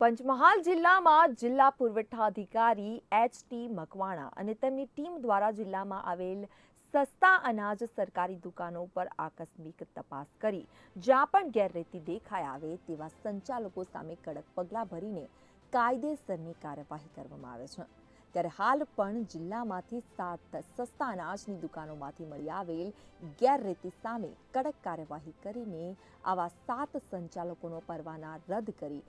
પંચમહાલ જિલ્લામાં જિલ્લા પુરવઠા અધિકારી એચ ટી મકવાણા અને તેમની ટીમ દ્વારા જિલ્લામાં આવેલ સસ્તા અનાજ સરકારી દુકાનો પર આકસ્મિક તપાસ કરી, જ્યાં પણ ગેરરીતિ દેખાઈ આવે તેવા સંચાલકો સામે કડક પગલાં ભરીને કાયદેસરની કાર્યવાહી કરવામાં આવે છે. ત્યારે હાલ પણ જિલ્લામાંથી સાત સસ્તા અનાજની દુકાનોમાંથી મળી આવેલ ગેરરીતિ સામે કડક કાર્યવાહી કરીને આવા સાત સંચાલકોનો પરવાના રદ કરી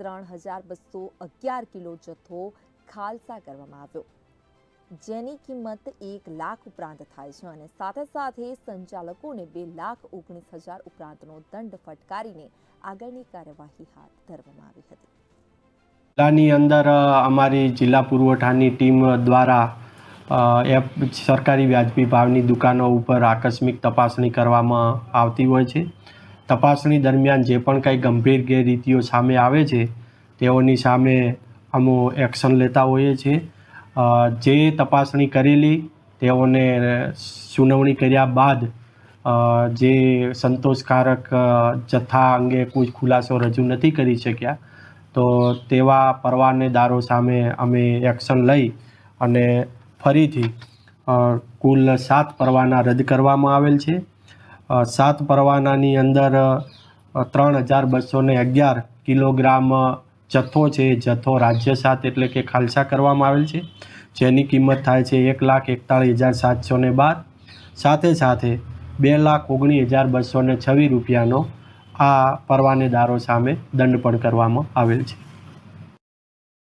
ત્રણ હજાર બસો અગિયાર કિલો જથ્થો ખાલસા કરવામાં આવ્યો. જેની કિંમત એક લાખ ઉપરાંત થાય છે અને સાથે સાથે સંચાલકોને બે લાખ ઓગણીસ હજાર ઉપરાંતનો દંડ ફટકારીને આગળની કાર્યવાહી હાથ ધરવામાં આવી હતી. જિલ્લાની અંદર અમારી જિલ્લા પુરવઠાની ટીમ દ્વારા એપ, સરકારી વ્યાજબી ભાવની દુકાનો ઉપર આકસ્મિક તપાસણી કરવામાં આવતી હોય છે. તપાસણી દરમિયાન જે પણ કંઈ ગંભીર ગેરરીતિઓ સામે આવે છે, તેઓની સામે અમો એક્શન લેતા હોઈએ છીએ. જે તપાસણી કરેલી, તેઓને સુનાવણી કર્યા બાદ જે સંતોષકારક જથ્થા અંગે કોઈ ખુલાસો રજૂ નથી કરી શક્યા, તો તેવા પરવાનેદારો સામે અમે એક્શન લઈ અને ફરીથી કુલ સાત પરવાના રદ કરવામાં આવેલ છે. સાત પરવાનાની અંદર ત્રણ હજાર બસો અગિયાર કિલોગ્રામ જથ્થો છે. જથ્થો રાજ્ય સાત એટલે કે ખાલસા કરવામાં આવેલ છે. જેની કિંમત થાય છે એક લાખ એકતાળીસ હજાર સાતસો ને બાર. સાથે સાથે બે લાખ ઓગણીસ હજાર બસો ને છવ્વીસ રૂપિયાનો આ પરવાનેદારો સામે દંડ પણ કરવામાં આવેલ છે.